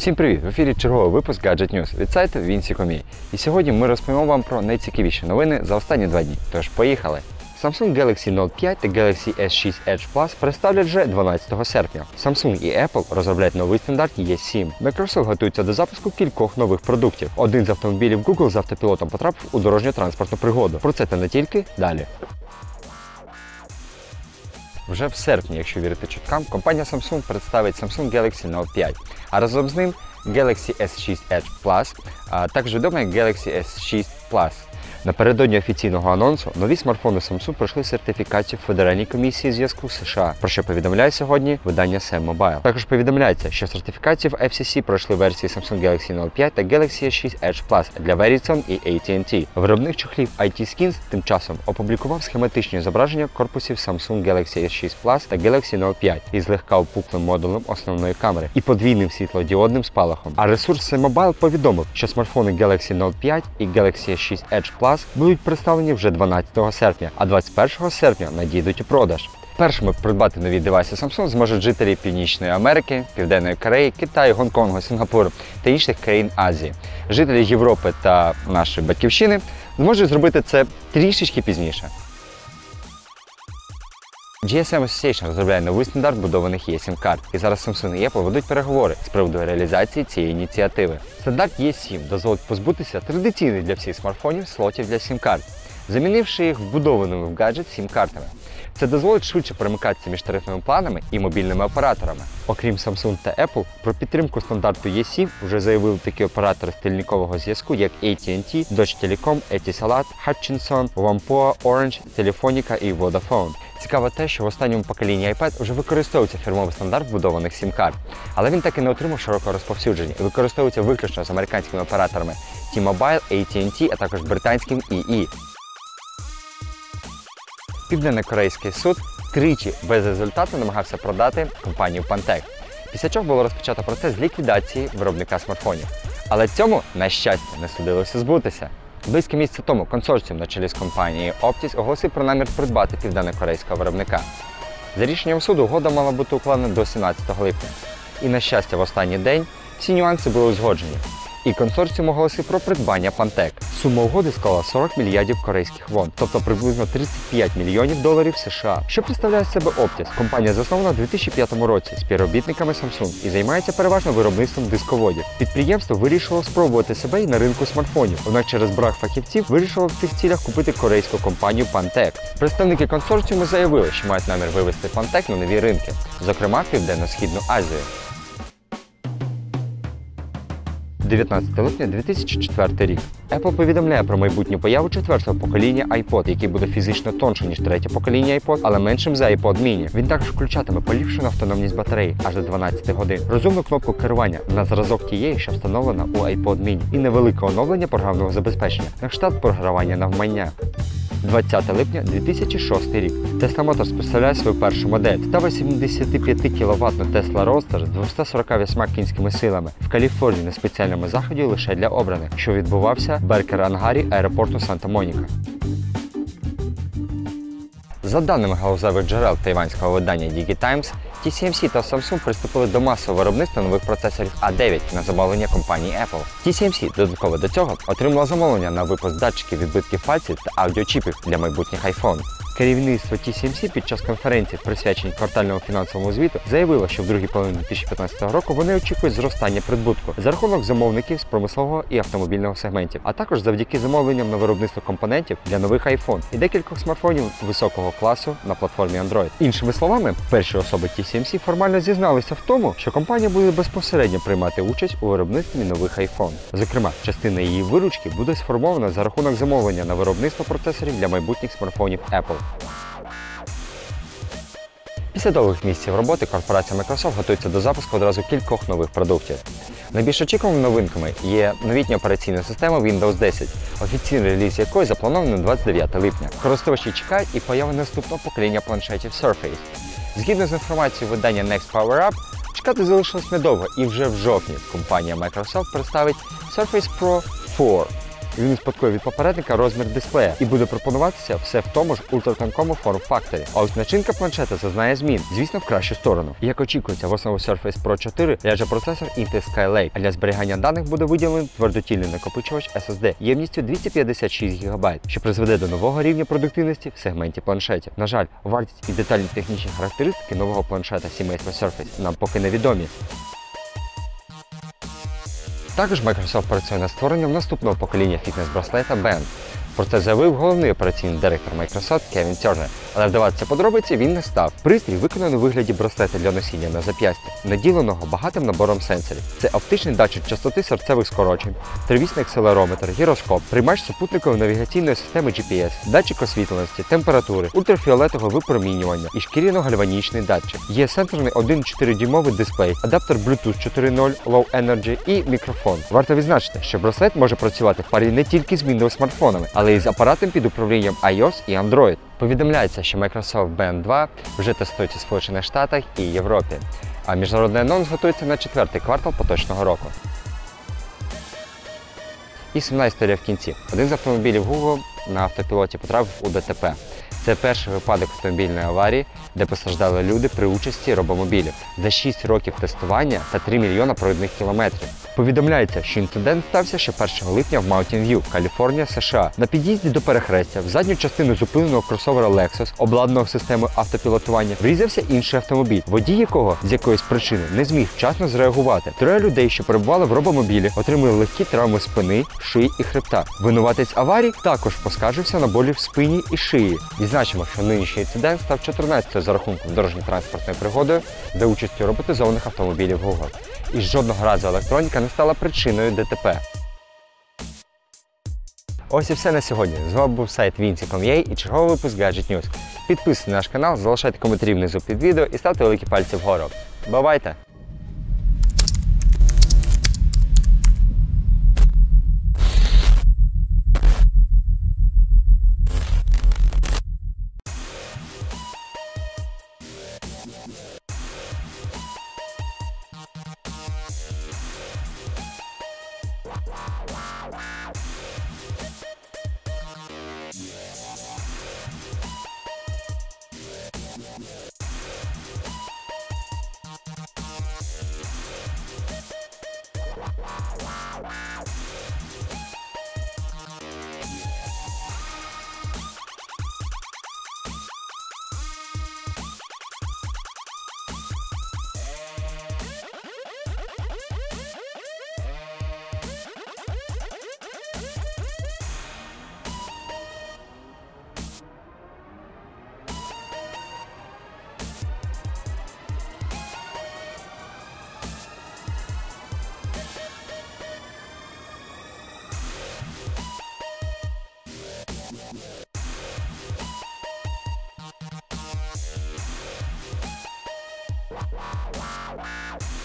Всім привіт! В ефірі черговий випуск Gadget News від сайту Vinci.com.ua. І сьогодні ми розповімо вам про найцікавіші новини за останні два дні. Тож поїхали! Samsung Galaxy Note 5 та Galaxy S6 Edge Plus представлять вже 12 серпня. Samsung і Apple розробляють новий стандарт E7. Microsoft готується до запуску кількох нових продуктів. Один з автомобілів Google з автопілотом потрапив у дорожньо-транспортну пригоду. Про це та не тільки далі. Вже в серпні, якщо вірити чуткам, компанія Samsung представить Samsung Galaxy Note 5, а разом з ним Galaxy S6 Edge Plus, а також відомий як Galaxy S6 Plus. Напередодні офіційного анонсу нові смартфони Samsung пройшли сертифікацію Федеральній комісії зв'язку США, про що повідомляє сьогодні видання Sam Mobile. Також повідомляється, що сертифікацію в FCC пройшли версії Samsung Galaxy Note 5 та Galaxy S6 Edge Plus для Verizon і AT&T. Виробник чохлів IT Skins тим часом опублікував схематичні зображення корпусів Samsung Galaxy S6 Plus та Galaxy Note 5 із легка опуклим модулем основної камери і подвійним світлодіодним спалахом. А ресурс Sam Mobile повідомив, що смартфони Galaxy Note 5 і Galaxy S6 Edge Plus будуть представлені вже 12 серпня, а 21 серпня надійдуть у продаж. Першими придбати нові девайси Samsung зможуть жителі Північної Америки, Південної Кореї, Китаю, Гонконгу, Сингапуру та інших країн Азії. Жителі Європи та нашої батьківщини зможуть зробити це трішечки пізніше. GSM Association розробляє новий стандарт будованих eSIM карт, і зараз Samsung і Apple ведуть переговори з приводу реалізації цієї ініціативи. Стандарт eSIM дозволить позбутися традиційних для всіх смартфонів слотів для SIM-карт, замінивши їх вбудованими в гаджет SIM-картами. Це дозволить швидше перемикатися між тарифними планами і мобільними операторами. Окрім Samsung та Apple, про підтримку стандарту eSIM вже заявили такі оператори стильникового зв'язку, як AT&T, Deutsche Telekom, Etisalat, Hutchinson, Wampoa, Orange, Telefonica і Vodafone. Цікаво те, що в останньому поколінні iPad вже використовується фірмовий стандарт вбудованих SIM-карт, але він так і не отримав широкого розповсюдження і використовується виключно з американськими операторами T-Mobile, AT&T, а також британським EE. Південно-корейський суд тричі без результату намагався продати компанію Pantec, після чого було розпочато процес ліквідації виробника смартфонів. Але цьому, на щастя, не судилося збутися. Близьке місяця тому консорціум на чолі з компанією Optis оголосив про намір придбати південно-корейського виробника. За рішенням суду угода мала бути укладена до 17 липня. І, на щастя, в останній день всі нюанси були узгоджені. І консорціум оголосив про придбання Пантек. Сума угоди склала 40 мільярдів корейських вон, тобто приблизно 35 мільйонів доларів США. Що представляє себе Optis? Компанія заснована у 2005 році співробітниками Samsung і займається переважно виробництвом дисководів. Підприємство вирішило спробувати себе і на ринку смартфонів, однак через брак фахівців вирішило в цих цілях купити корейську компанію Pantec. Представники консорціуму заявили, що мають намір вивести Pantec на нові ринки, зокрема Південно-Східну Азію. 19 липня 2004 рік. Apple повідомляє про майбутню появу четвертого покоління iPod, який буде фізично тонше, ніж третє покоління iPod, але меншим за iPod mini. Він також включатиме поліпшену автономність батареї аж до 12 годин, розумну кнопку керування на зразок тієї, що встановлена у iPod mini, і невелике оновлення програмного забезпечення на кшталт програвання навмання. 20 липня 2006 рік. Tesla Motors представляє свою першу модель 185 кВт Tesla Roadster з 248 кінськими силами в Каліфорнії на спеціальному заході лише для обраних, що відбувався в Беркер-Ангарі аеропорту Санта-Моніка. За даними галузевих джерел тайванського видання DigiTimes, TSMC та Samsung приступили до масового виробництва нових процесорів A9 на замовлення компанії Apple. TSMC додатково до цього отримала замовлення на випуск датчиків відбитків пальців та аудіочіпів для майбутніх iPhone. Керівництво TSMC під час конференції, присвяченій квартальному фінансовому звіту, заявило, що в другій половині 2015 року вони очікують зростання прибутку за рахунок замовників з промислового і автомобільного сегментів, а також завдяки замовленням на виробництво компонентів для нових iPhone і декількох смартфонів високого класу на платформі Android. Іншими словами, перші особи TSMC формально зізналися в тому, що компанія буде безпосередньо приймати участь у виробництві нових iPhone. Зокрема, частина її виручки буде сформована за рахунок замовлення на виробництво процесорів для майбутніх смартфонів Apple. Після довгих місяців роботи корпорація Microsoft готується до запуску одразу кількох нових продуктів. Найбільш очікуваними новинками є новітня операційна система Windows 10, офіційний реліз якої запланований на 29 липня. Користувачі чекають і появи наступного покоління планшетів Surface. Згідно з інформацією видання Next Power Up, чекати залишилось недовго і вже в жовтні компанія Microsoft представить Surface Pro 4 Він успадкує від попередника розмір дисплея і буде пропонуватися все в тому ж ультратонкому форм-факторі. А ось начинка планшета зазнає змін, звісно, в кращу сторону. Як очікується, в основу Surface Pro 4 ляже процесор Intel Skylake, а для зберігання даних буде виділений твердотільний накопичувач SSD ємністю 256 ГБ, що призведе до нового рівня продуктивності в сегменті планшетів. На жаль, вартість і детальні технічні характеристики нового планшета сімейства Surface нам поки невідомі. Також Microsoft працює над створенням наступного покоління фітнес-браслета Band. Про це заявив головний операційний директор Microsoft Кевін Тернер, але вдаватися подробиці він не став. Пристрій виконаний у вигляді браслета для носіння на зап'ясті, наділеного багатим набором сенсорів. Це оптичний датчик частоти серцевих скорочень, тривісний акселерометр, гіроскоп, приймач супутникової навігаційної системи GPS, датчик освітленості, температури, ультрафіолетового випромінювання і шкіряно-гальванічний датчик. Є сенсорний 1,4 дюймовий дисплей, адаптер Bluetooth 4.0 Low Energy і мікрофон. Варто відзначити, що браслет може працювати в парі не тільки з Windows смартфонами, але й з апаратом під управлінням iOS і Android. Повідомляється, що Microsoft Band 2 вже тестують у Сполучених Штатах і Європі, а міжнародний анонс готується на четвертий квартал поточного року. І сумна історія в кінці. Один з автомобілів Google на автопілоті потрапив у ДТП. Це перший випадок автомобільної аварії, де постраждали люди при участі робомобілів за 6 років тестування та 3 мільйона пройдених кілометрів. Повідомляється, що інцидент стався ще 1 липня в Mountain View, Каліфорнія, США. На під'їзді до перехрестя в задню частину зупиненого кросовера Lexus, обладнаного системою автопілотування, врізався інший автомобіль, водій якого з якоїсь причини не зміг вчасно зреагувати. Троє людей, що перебували в робомобілі, отримали легкі травми спини, шиї і хребта. Винуватець аварії також поскаржився на болі в спині і шиї. Відзначимо, що нинішній інцидент став 14 за рахунком дорожньо-транспортної пригоди за участю роботизованих автомобілів Google. І жодного разу електроніка не стала причиною ДТП. Ось і все на сьогодні. З вами був сайт Vinci.com.ua і черговий випуск Gadget News. Підписуйтесь на наш канал, залишайте коментарі внизу під відео і ставте великі пальці вгору. Бувайте! wow, wow.